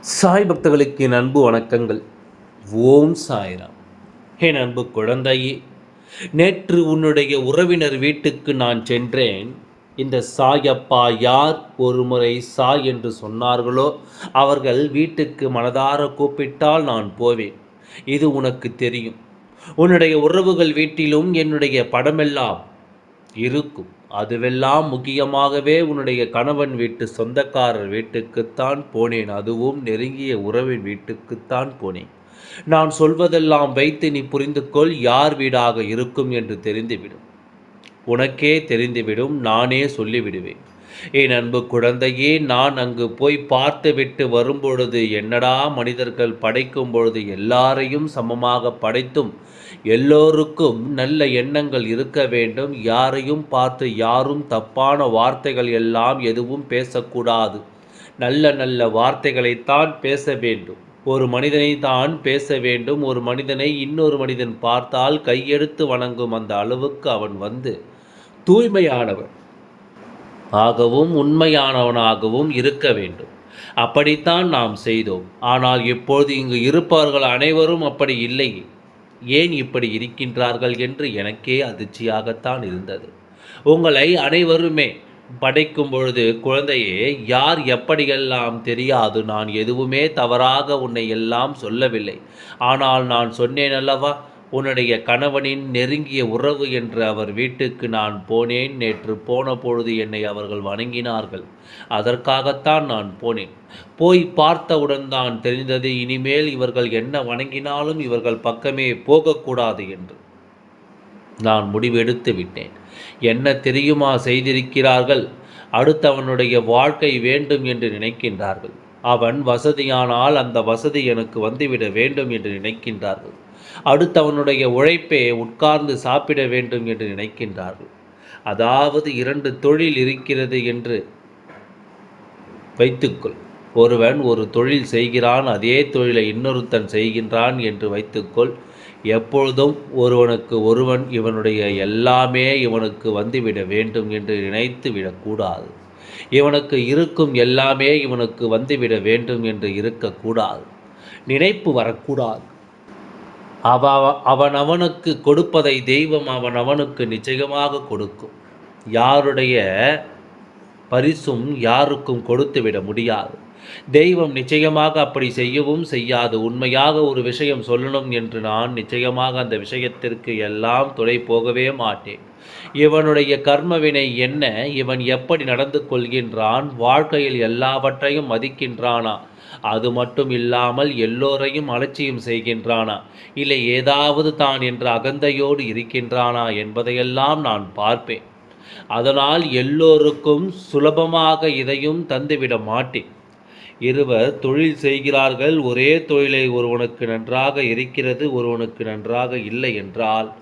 சாய் பக்தர்களுக்கு என் அன்பு வணக்கங்கள். ஓம் சாய்ராம். என் அன்பு குழந்தையே நேற்று உன்னுடைய உறவினர் வீட்டுக்கு நான் சென்றேன். இந்த சாயப்பா யார் ஒரு முறை சாய் என்று சொன்னார்களோ அவர்கள் வீட்டுக்கு மனதார கூப்பிட்டால் நான் போவேன். இது உனக்கு தெரியும். உன்னுடைய உறவுகள் வீட்டிலும் என்னுடைய படமெல்லாம் இருக்கும். அதுவெல்லாம் முக்கியமாகவே உன்னுடைய கணவன் வீட்டு சொந்தக்காரர் வீட்டுக்குத்தான் போனேன். அதுவும் நெருங்கிய உறவின் வீட்டுக்குத்தான் போனேன். நான் சொல்வதெல்லாம் வைத்து நீ புரிந்து கொள் யார் வீடாக இருக்கும் என்று தெரிந்துவிடும். உனக்கே தெரிந்துவிடும் நானே சொல்லிவிடுவேன். என் அன்பு குழந்தையே நான் அங்கு போய் பார்த்துவிட்டு வரும்பொழுது என்னடா மனிதர்கள் படைக்கும் பொழுது எல்லாரையும் சமமாக படைத்தும் எல்லோருக்கும் நல்ல எண்ணங்கள் இருக்க வேண்டும். யாரையும் பார்த்து யாரும் தப்பான வார்த்தைகள் எல்லாம் எதுவும் பேசக்கூடாது. நல்ல நல்ல வார்த்தைகளைத்தான் பேச வேண்டும். ஒரு மனிதனை தான் பேச வேண்டும். ஒரு மனிதனை இன்னொரு மனிதன் பார்த்தால் கையெடுத்து வணங்கும் அந்த அளவுக்கு அவன் வந்து தூய்மையானவன். ஆகவும் உண்மையானவனாகவும் இருக்க வேண்டும். அப்படித்தான் நாம் செய்தோம். ஆனால் இப்பொழுது இங்கு இருப்பவர்கள் அனைவரும் அப்படி இல்லை ஏன் இப்படி இருக்கின்றார்கள் என்று எனக்கே அதிர்ச்சியாகத்தான் இருந்தது. உங்களை அனைவருமே படைக்கும் பொழுது குழந்தையே யார் எப்படியெல்லாம் தெரியாது நான் எதுவுமே தவறாக உன்னை எல்லாம் சொல்லவில்லை. ஆனால் நான் சொன்னேன் அல்லவா உன்னுடைய கணவனின் நெருங்கிய உறவு என்று அவர் வீட்டுக்கு நான் போனேன். நேற்று போன பொழுது என்னை அவர்கள் வணங்கினார்கள். அதற்காகத்தான் நான் போனேன். போய் பார்த்தவுடன் தான் தெரிந்தது இனிமேல் இவர்கள் என்ன வணங்கினாலும் இவர்கள் பக்கமே போகக்கூடாது என்று. நான் முடிவெடுத்து விட்டேன். என்ன தெரியுமா செய்திருக்கிறார்கள்? அடுத்தவனுடைய வாழ்க்கை வேண்டும் என்று நினைக்கின்றார்கள். அவன் வசதியானால் அந்த வசதி எனக்கு வந்துவிட வேண்டும் என்று நினைக்கின்றார்கள். அடுத்தவனுடைய உழைப்பே உட்கார்ந்து சாப்பிட வேண்டும் என்று நினைக்கின்றார்கள். அதாவது இரண்டு தொழில் இருக்கிறது என்று வைத்துக்கொள். ஒருவன் ஒரு தொழில் செய்கிறான் அதே தொழிலை இன்னொருத்தன் செய்கின்றான் என்று வைத்துக்கொள். எப்பொழுதும் ஒருவனுக்கு ஒருவன் இவனுடைய எல்லாமே இவனுக்கு வந்துவிட வேண்டும் என்று நினைத்து விடக்கூடாது இவனுக்கு இருக்கும் எல்லாமே இவனுக்கு வந்துவிட வேண்டும் என்று இருக்கக்கூடாது. நினைப்பு வரக்கூடாது. அவ அவன் அவனுக்கு கொடுப்பதை தெய்வம் அவன் அவனுக்கு நிச்சயமாக கொடுக்கும். யாருடைய பரிசும் யாருக்கும் கொடுத்துவிட முடியாது. தெய்வம் நிச்சயமாக அப்படி செய்யவும் செய்யாது. உண்மையாக ஒரு விஷயம் சொல்லணும் என்று நான் நிச்சயமாக அந்த விஷயத்திற்கு எல்லாம் துணை போகவே மாட்டேன். இவனுடைய கர்மவினை என்ன? இவன் எப்படி நடந்து கொள்கின்றான்? வாழ்க்கையில் எல்லாவற்றையும் மதிக்கின்றானா? அது மட்டும் இல்லாமல் எல்லோரையும் அலட்சியம் செய்கின்றானா? இல்லை ஏதாவது தான் என்ற அகந்தையோடு இருக்கின்றானா என்பதையெல்லாம் நான் பார்ப்பேன். அதனால் எல்லோருக்கும் சுலபமாக இதையும் தந்துவிட மாட்டேன். இருவர் தொழில் செய்கிறார்கள் ஒரே தொழிலை ஒருவனுக்கு நன்றாக இருக்கிறது ஒருவனுக்கு நன்றாக இல்லை என்றால்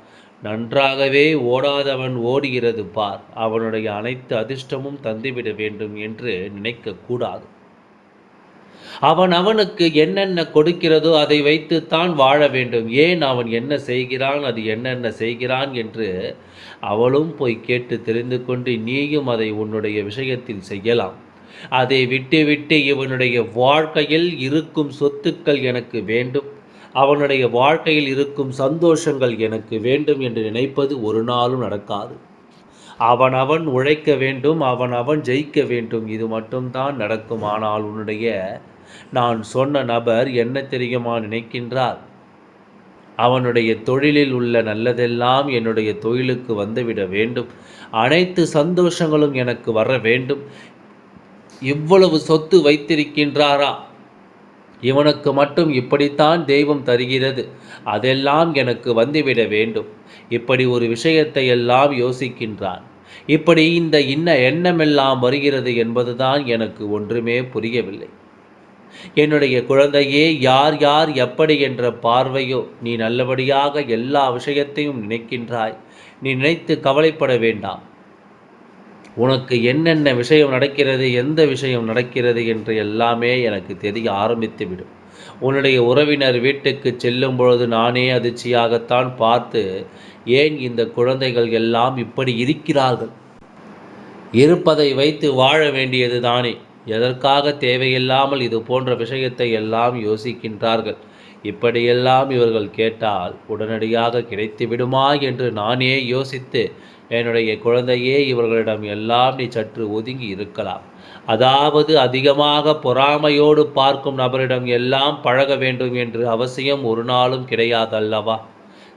நன்றாகவே ஓடாதவன் ஓடுகிறது பார். அவனுடைய அனைத்து அதிர்ஷ்டமும் தந்துவிட வேண்டும் என்று நினைக்கக்கூடாது. அவன் அவனுக்கு என்னென்ன கொடுக்கிறதோ அதை வைத்து தான் வாழ வேண்டும். ஏன் அவன் என்ன செய்கிறான்? அது என்னென்ன செய்கிறான்? என்று அவளும் போய் கேட்டு தெரிந்து கொண்டு நீயும் அதை உன்னுடைய விஷயத்தில் செய்யலாம். அதை விட்டு விட்டு இவனுடைய வாழ்க்கையில் இருக்கும் சொத்துக்கள் எனக்கு வேண்டும். அவனுடைய வாழ்க்கையில் இருக்கும் சந்தோஷங்கள் எனக்கு வேண்டும் என்று நினைப்பது ஒரு நாளும் நடக்காது. அவன் அவன் உழைக்க வேண்டும் அவன் அவன் ஜெயிக்க வேண்டும். இது மட்டும்தான் நடக்கும். ஆனால் உன்னுடைய நான் சொன்ன நபர் என்ன தெரியுமா நினைக்கின்றார்? அவனுடைய தொழிலில் உள்ள நல்லதெல்லாம் என்னுடைய தொழிலுக்கு வந்துவிட வேண்டும். அனைத்து சந்தோஷங்களும் எனக்கு வர வேண்டும். இவ்வளவு சொத்து வைத்திருக்கின்றாரா? இவனுக்கு மட்டும் இப்படித்தான் தெய்வம் தருகிறது. அதெல்லாம் எனக்கு வந்துவிட வேண்டும். இப்படி ஒரு விஷயத்தை எல்லாம் யோசிக்கின்றான். இப்படி இந்த இன்ன எண்ணமெல்லாம் வருகிறது என்பதுதான் எனக்கு ஒன்றுமே புரியவில்லை. என்னுடைய குழந்தையே யார் யார் எப்படி என்ற பார்வையோ நீ நல்லபடியாக எல்லா விஷயத்தையும் நினைக்கின்றாய். நீ நினைத்து கவலைப்பட வேண்டாம். உனக்கு என்னென்ன விஷயம் நடக்கிறது எந்த விஷயம் நடக்கிறது என்று எல்லாமே எனக்கு தெரிய ஆரம்பித்துவிடும் உன்னுடைய உறவினர் வீட்டுக்கு செல்லும் பொழுது நானே அதிர்ச்சியாகத்தான் பார்த்து ஏன் இந்த குழந்தைகள் எல்லாம் இப்படி இருக்கிறார்கள்? இருப்பதை வைத்து வாழ வேண்டியது தானே. எதற்காக தேவையில்லாமல் இது போன்ற விஷயத்தை எல்லாம் யோசிக்கின்றார்கள்? இப்படியெல்லாம் இவர்கள் கேட்டால் உடனடியாக கிடைத்து விடுமா என்று நானே யோசித்து என்னுடைய குழந்தையே இவர்களிடம் எல்லாம் நீ சற்று ஒதுங்கி இருக்கலாம். அதாவது அதிகமாக பொறாமையோடு பார்க்கும் நபரிடம் எல்லாம் பழக வேண்டும் என்று அவசியம் ஒரு நாளும் கிடையாதல்லவா?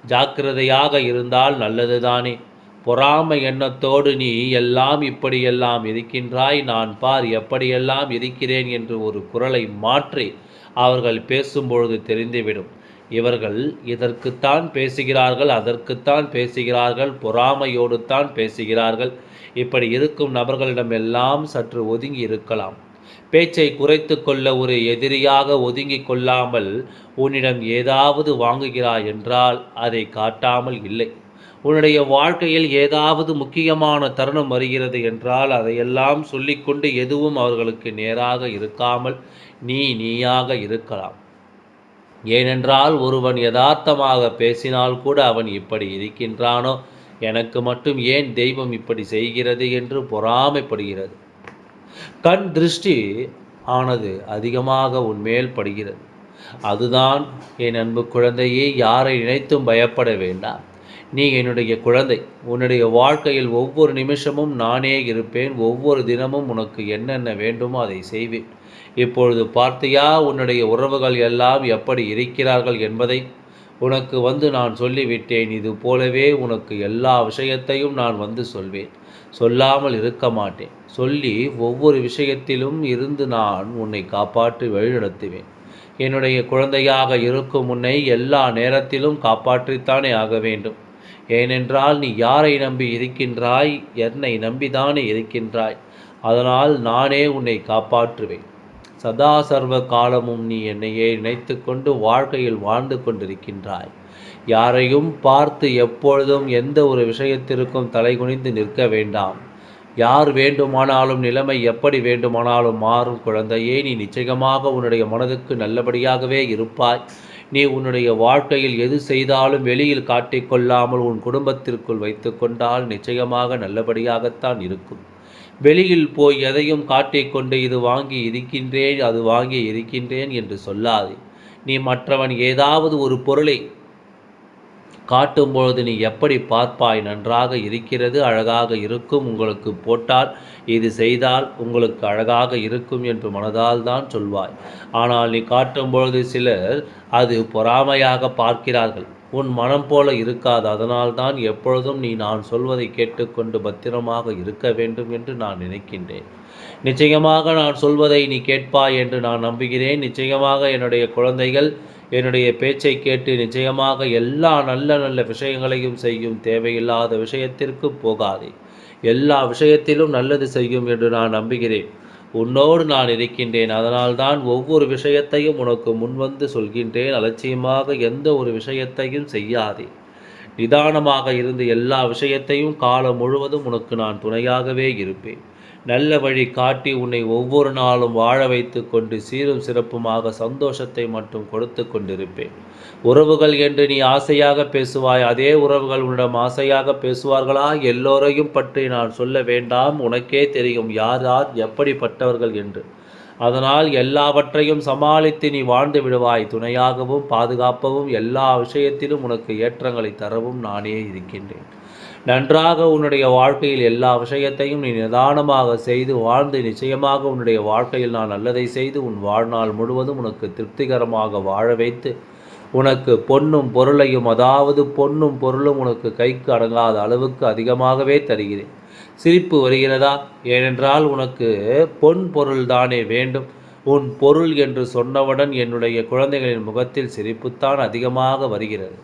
ஜாக்கிரதையாக இருந்தால் நல்லதுதானே. பொறாமை எண்ணத்தோடு நீ எல்லாம் இப்படியெல்லாம் இருக்கின்றாய் நான் பார் எப்படியெல்லாம் இருக்கிறேன் என்று ஒரு குரலை மாற்றி அவர்கள் பேசும்பொழுது தெரிந்துவிடும். இவர்கள் இதற்குத்தான் பேசுகிறார்கள் அதற்குத்தான் பேசுகிறார்கள் பொறாமையோடு தான் பேசுகிறார்கள். இப்படி இருக்கும் நபர்களிடமெல்லாம் சற்று ஒதுங்கி இருக்கலாம். பேச்சை குறைத்து கொள்ள ஒரு எதிரியாக ஒதுங்கி கொள்ளாமல் உன்னிடம் ஏதாவது வாங்குகிறாய் என்றால் அதை காட்டாமல் இல்லை. உன்னுடைய வாழ்க்கையில் ஏதாவது முக்கியமான தருணம் வருகிறது என்றால் அதையெல்லாம் சொல்லிக்கொண்டு எதுவும் அவர்களுக்கு நேராக இருக்காமல் நீ நீயாக இருக்கலாம். ஏனென்றால் ஒருவன் யதார்த்தமாக பேசினால் கூட அவன் இப்படி இருக்கின்றானோ? எனக்கு மட்டும் ஏன் தெய்வம் இப்படி செய்கிறது என்று பொறாமைப்படுகிறது. கண் திருஷ்டி ஆனது அதிகமாக உன்மேல் படுகிறது. அதுதான் என் அன்பு குழந்தையே யாரை நினைத்தும் பயப்பட வேண்டாம். நீ என்னுடைய குழந்தை. உன்னுடைய வாழ்க்கையில் ஒவ்வொரு நிமிஷமும் நானே இருப்பேன். ஒவ்வொரு தினமும் உனக்கு என்னென்ன வேண்டுமோ அதை செய்வேன். இப்பொழுது பார்த்தியா உன்னுடைய உறவுகள் எல்லாம் எப்படி இருக்கிறார்கள் என்பதை உனக்கு வந்து நான் சொல்லிவிட்டேன். இது போலவே உனக்கு எல்லா விஷயத்தையும் நான் வந்து சொல்வேன். சொல்லாமல் இருக்க மாட்டேன். சொல்லி ஒவ்வொரு விஷயத்திலும் இருந்து நான் உன்னை காப்பாற்றி வழிநடத்துவேன். என்னுடைய குழந்தையாக இருக்கும் உன்னை எல்லா நேரத்திலும் காப்பாற்றித்தானே ஆக வேண்டும். ஏனென்றால் நீ யாரை நம்பி இருக்கின்றாய்? என்னை நம்பிதானே இருக்கின்றாய். அதனால் நானே உன்னை காப்பாற்றுவேன். சதா சர்வ காலமும் நீ என்னையே நினைத்து கொண்டு வாழ்க்கையில் வாழ்ந்து கொண்டிருக்கின்றாய். யாரையும் பார்த்து எப்பொழுதும் எந்த ஒரு விஷயத்திற்கும் தலைகுனிந்து நிற்க வேண்டாம். யார் வேண்டுமானாலும் நிலைமை எப்படி வேண்டுமானாலும் மாறும் குழந்தையே நீ நிச்சயமாக உன்னுடைய மனதுக்கு நல்லபடியாகவே இருப்பாய். நீ உன்னுடைய வாழ்க்கையில் எது செய்தாலும் வெளியில் காட்டிக்கொள்ளாமல் உன் குடும்பத்திற்குள் வைத்து கொண்டால் நிச்சயமாக நல்லபடியாகத்தான் இருக்கும். வெளியில் போய் எதையும் காட்டிக்கொண்டு இது வாங்கி இருக்கின்றேன் அது வாங்கி இருக்கின்றேன் என்று சொல்லாதே. நீ மற்றவன் ஏதாவது ஒரு பொருளை காட்டும்பொழுது நீ எப்படி பார்ப்பாய்? நன்றாக இருக்கிறது அழகாக இருக்கும் உங்களுக்கு போட்டால் இது செய்தால் உங்களுக்கு அழகாக இருக்கும் என்று மனதால் தான் சொல்வாய். ஆனால் நீ காட்டும் பொழுது சிலர் அது பொறாமையாக பார்க்கிறார்கள். உன் மனம் போல இருக்காது அதனால்தான் எப்பொழுதும் நீ நான் சொல்வதை கேட்டுக்கொண்டு பத்திரமாக இருக்க வேண்டும் என்று நான் நினைக்கின்றேன். நிச்சயமாக நான் சொல்வதை நீ கேட்பாய் என்று நான் நம்புகிறேன். நிச்சயமாக என்னுடைய குழந்தைகள் என்னுடைய பேச்சை கேட்டு நிச்சயமாக எல்லா நல்ல நல்ல விஷயங்களையும் செய்யும் தேவையில்லாத விஷயத்திற்கு போகாதே. எல்லா விஷயத்திலும் நல்லது செய்யும் என்று நான் நம்புகிறேன். உன்னோடு நான் இருக்கின்றேன். அதனால்தான் ஒவ்வொரு விஷயத்தையும் உனக்கு முன்வந்து சொல்கின்றேன். அலட்சியமாக எந்த ஒரு விஷயத்தையும் செய்யாதே. நிதானமாக இருந்து எல்லா விஷயத்தையும் காலம் முழுவதும் உனக்கு நான் துணையாகவே இருப்பேன். நல்ல வழி காட்டி உன்னை ஒவ்வொரு நாளும் வாழ வைத்து கொண்டு சீரும் சிறப்புமாக சந்தோஷத்தை மட்டும் கொடுத்து கொண்டிருப்பேன். உறவுகள் என்று நீ ஆசையாக பேசுவாய் அதே உறவுகள் உன்னிடம் ஆசையாக பேசுவார்களா? எல்லோரையும் பற்றி நான் சொல்ல வேண்டாம் உனக்கே தெரியும் யார் யார் எப்படிப்பட்டவர்கள் என்று. அதனால் எல்லாவற்றையும் சமாளித்து நீ வாழ்ந்து விடுவாய். துணையாகவும் பாதுகாப்பவும் எல்லா விஷயத்திலும் உனக்கு ஏற்றங்களை தரவும் நானே இருக்கின்றேன். நன்றாக உன்னுடைய வாழ்க்கையில் எல்லா விஷயத்தையும் நீ நிதானமாக செய்து வாழ்ந்து நிச்சயமாக உன்னுடைய வாழ்க்கையில் நான் நல்லதை செய்து உன் வாழ்நாள் முழுவதும் உனக்கு திருப்திகரமாக வாழ வைத்து உனக்கு பொன்னும் பொருளையும் அதாவது பொன்னும் பொருளும் உனக்கு கைக்கு அடங்காத அளவுக்கு அதிகமாகவே தருகிறேன். சிரிப்பு வருகிறதா? ஏனென்றால் உனக்கு பொன் பொருள் தானே வேண்டும். உன் பொருள் என்று சொன்னவுடன் என்னுடைய குழந்தைகளின் முகத்தில் சிரிப்புத்தான் அதிகமாக வருகிறது.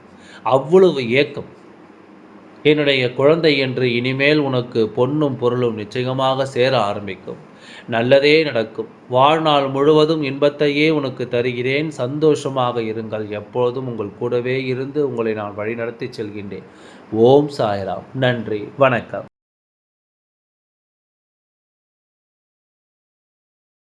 அவ்வளவு ஏக்கம். என்னுடைய குழந்தை என்று இனிமேல் உனக்கு பொன்னும் பொருளும் நிச்சயமாக சேர ஆரம்பிக்கும். நல்லதே நடக்கும். வாழ்நாள் முழுவதும் இன்பத்தையே உனக்கு தருகிறேன். சந்தோஷமாக இருங்கள். எப்பொழுதும் உங்கள் கூடவே இருந்து உங்களை நான் வழிநடத்தி செல்கின்றேன். ஓம் சாய்ராம். நன்றி. வணக்கம்.